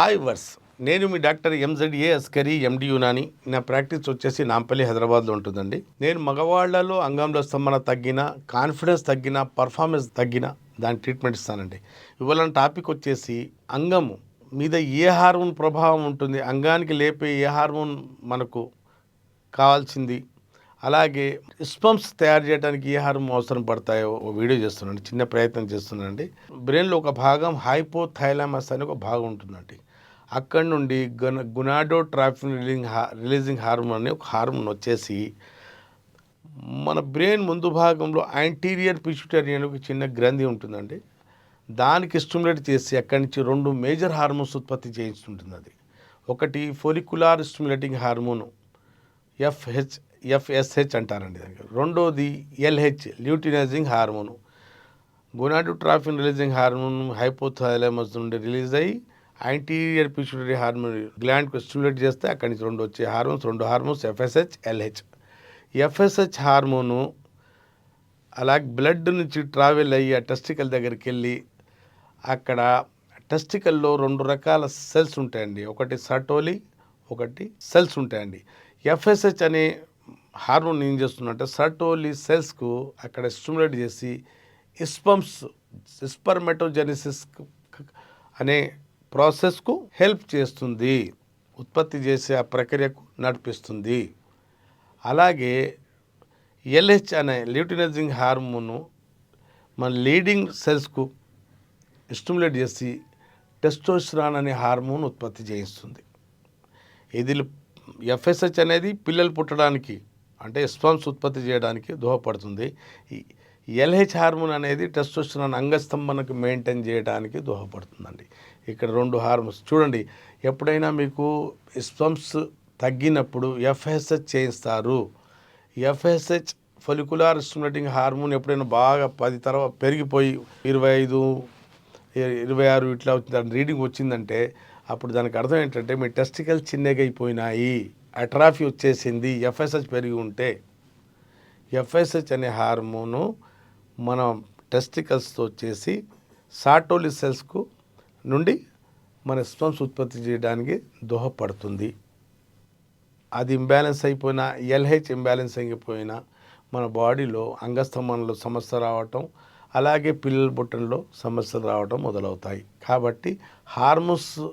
Hi verse. నేను మీ doctor ఎంజెడ్ఏ Askari ఎండి యునాని. నా practice వచ్చేసి నాంపల్లి హైదరాబాద్లో ఉంటుందండి. నేను మగవాళ్ళలో అంగంలో స్తంభన తగ్గిన కాన్ఫిడెన్స్ తగ్గిన పర్ఫార్మెన్స్ తగ్గిన దాని ట్రీట్మెంట్ ఇస్తానండి. ఇవాళ టాపిక్ వచ్చేసి అంగము మీద ఏ హార్మోన్ ప్రభావం ఉంటుంది అంగానికి లేపే ఏ హార్మోన్ మనకు కావాల్సింది అలాగే స్పంప్స్ తయారు చేయడానికి ఏ హార్మోన్ అవసరం పడతాయో ఒక వీడియో చేస్తున్నాను చిన్న ప్రయత్నం చేస్తున్నానండి. బ్రెయిన్లో ఒక భాగం హైపోథైలామస్ అనే ఒక భాగం ఉంటుందండి. అక్కడి నుండి గున గునాడో ట్రాఫిన్ రిలీజింగ్ రిలీజింగ్ హార్మోన్ అనే ఒక హార్మోన్ వచ్చేసి మన బ్రెయిన్ ముందు భాగంలో యాంటీరియర్ పిచ్యుటరీ అనే ఒక చిన్న గ్రంథి ఉంటుందండి. దానికి స్టిమ్యులేట్ చేసి అక్కడి నుంచి రెండు మేజర్ హార్మోన్స్ ఉత్పత్తి చేయిస్తుంటుంది అది ఒకటి follicular stimulating hormone FH FSH అంటారండి దానికి. రెండోది LH luteinizing hormone. Gonadotropin releasing hormone hypothalamus నుండి రిలీజ్ అయ్యి యాంటీరియర్ పిచ్యుటరీ హార్మోన్ గ్లాండ్కి స్టిమ్యులేట్ చేస్తే అక్కడి నుంచి రెండు వచ్చే హార్మోన్స్ రెండు hormones FSH LH FSH hormone అలాగే బ్లడ్ నుంచి ట్రావెల్ అయ్యి ఆ టెస్టికల్ దగ్గరికి వెళ్ళి అక్కడ టెస్టికల్లో రెండు రకాల సెల్స్ ఉంటాయండి. ఒకటి సటోలి ఒకటి సెల్స్ ఉంటాయండి. ఎఫ్ఎస్హెచ్ అనే హార్మోన్ ఏం చేస్తుందంటే సటోలి సెల్స్కు అక్కడ స్టిమ్యులేట్ చేసి ఇస్పమ్స్ ఇస్పర్మెటోజెనిసిస్ అనే ప్రాసెస్కు హెల్ప్ చేస్తుంది ఉత్పత్తి చేసే ఆ ప్రక్రియకు నడిపిస్తుంది. అలాగే ఎల్హెచ్ అనే ల్యూటినైజింగ్ హార్మోను మన లీడింగ్ సెల్స్కు స్టిమ్యులేట్ చేసి టెస్టోస్ట్రాన్ అనే హార్మోన్ ఉత్పత్తి చేయిస్తుంది. ఇది ఎఫ్ఎస్హెచ్ అనేది పిల్లలు పుట్టడానికి అంటే స్పమ్స్ ఉత్పత్తి చేయడానికి దోహపడుతుంది. ఎల్హెచ్ హార్మోన్ అనేది టెస్టోస్టిరాన్ అంగస్తంభనకు మెయింటైన్ చేయడానికి దోహపడుతుందండి ఇక్కడ రెండు హార్మోన్స్ చూడండి ఎప్పుడైనా మీకు స్పమ్స్ తగ్గినప్పుడు ఎఫ్ఎస్హెచ్ చేయిస్తారు. ఎఫ్ఎస్హెచ్ ఫొలికులార్ స్టిమ్యులేటింగ్ హార్మోన్ ఎప్పుడైనా బాగా పది తర్వాత పెరిగిపోయి ఇరవై ఐదు ఇరవై ఆరు ఇట్లా వచ్చింది దాని రీడింగ్ వచ్చిందంటే అప్పుడు దానికి అర్థం ఏంటంటే మీ టెస్టికల్ చిన్నగా అయిపోయినాయి అట్రాఫీ వచ్చేసింది ఎఫ్ఎస్హెచ్ పెరిగి ఉంటే. ఎఫ్ఎస్హెచ్ అనే హార్మోను మన టెస్టికల్స్తో వచ్చేసి సాటోలి సెల్స్కు నుండి మన స్పమ్స్ ఉత్పత్తి చేయడానికి దోహపడుతుంది. అది ఇంబ్యాలెన్స్ అయిపోయినా ఎల్హెచ్ ఇంబ్యాలెన్స్ అయిపోయినా మన బాడీలో అంగస్తంభనలో సమస్య రావటం అలాగే పిల్లల బుట్టంలో సమస్యలు రావటం మొదలవుతాయి. కాబట్టి హార్మోన్స్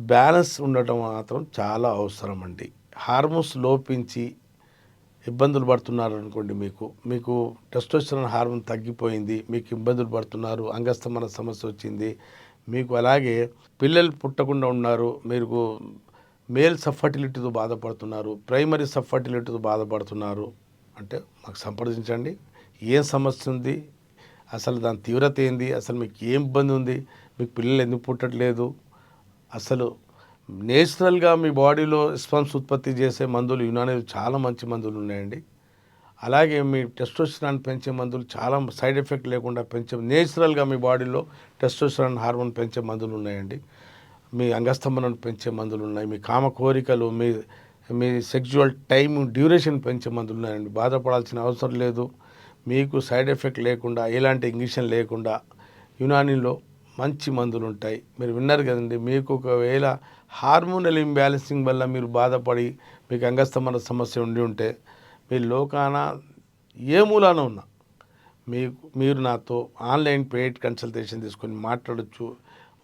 బ్యాలెన్స్ ఉండటం మాత్రం చాలా అవసరం అండి హార్మోన్స్ లోపించి ఇబ్బందులు పడుతున్నారు అనుకోండి మీకు. మీకు టెస్టోస్టెరాన్ హార్మోన్ తగ్గిపోయింది మీకు ఇబ్బందులు పడుతున్నారు అంగస్తమన సమస్య వచ్చింది మీకు అలాగే పిల్లలు పుట్టకుండా ఉన్నారు మీరు మేల్ సఫర్టిలిటీతో బాధపడుతున్నారు ప్రైమరీ సఫర్టిలిటీతో బాధపడుతున్నారు అంటే మాకు సంప్రదించండి. ఏం సమస్య ఉంది? అసలు దాని తీవ్రత ఏంది? అసలు మీకు ఏం ఇబ్బంది ఉంది? మీకు పిల్లలు ఎందుకు పుట్టట్లేదు? అసలు నేచురల్గా మీ బాడీలో స్పమ్స్ ఉత్పత్తి చేసే మందులు యునాని చాలా మంచి మందులు ఉన్నాయండి. అలాగే మీ టెస్టోస్టరాన్ పెంచే మందులు చాలా సైడ్ ఎఫెక్ట్ లేకుండా పెంచే నేచురల్గా మీ బాడీలో టెస్టోస్టరాన్ హార్మోన్ పెంచే మందులు ఉన్నాయండి. మీ అంగస్తంభనను పెంచే మందులు ఉన్నాయి. మీ కామ కోరికలు మీ మీ సెక్చువల్ టైం డ్యూరేషన్ పెంచే మందులు ఉన్నాయండి. బాధపడాల్సిన అవసరం లేదు. మీకు సైడ్ ఎఫెక్ట్ లేకుండా ఎలాంటి ఇంజక్షన్ లేకుండా యునానీలో మంచి మందులు ఉంటాయి మీరు విన్నారు కదండి మీకు ఒకవేళ హార్మోనల్ ఇంబ్యాలెన్సింగ్ వల్ల మీరు బాధపడి మీకు అంగస్తమన సమస్య ఉండి ఉంటే మీ లోకాన ఏ మూలాన ఉన్నా మీకు మీరు నాతో ఆన్లైన్ పెయిడ్ కన్సల్టేషన్ తీసుకొని మాట్లాడచ్చు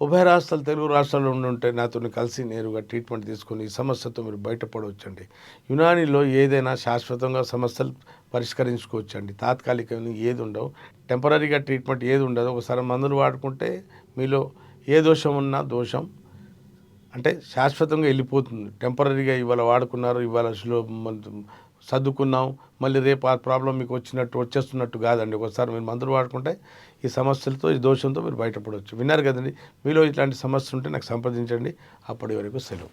ఉభయ రాష్ట్రాలు తెలుగు రాష్ట్రాల్లో ఉండి ఉంటే నాతో కలిసి నేరుగా ట్రీట్మెంట్ తీసుకొని ఈ సమస్యతో మీరు బయటపడవచ్చండి. యునానీలో ఏదైనా శాశ్వతంగా సమస్యలు పరిష్కరించుకోవచ్చండి. తాత్కాలికంగా ఏది ఉండవు. టెంపరీగా ట్రీట్మెంట్ ఏది ఉండదు. ఒకసారి మందులు వాడుకుంటే మీలో ఏ దోషం ఉన్నా దోషం. అంటే శాశ్వతంగా వెళ్ళిపోతుంది. టెంపరీగా ఇవాళ వాడుకున్నారు ఇవాళ స్లో సర్దుకున్నాం మళ్ళీ రేపు ఆ ప్రాబ్లం మీకు వచ్చినట్టు వచ్చేస్తున్నట్టు కాదండి. ఒకసారి మీరు మందులు వాడుకుంటే ఈ సమస్యలతో ఈ దోషంతో మీరు బయటపడవచ్చు. విన్నారు కదండి? మీలో ఇట్లాంటి సమస్య ఉంటే నాకు సంప్రదించండి. అప్పటి వరకు సెలవు.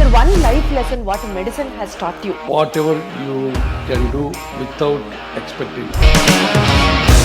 Sir, one life lesson what medicine has taught you. whatever you can do without expecting.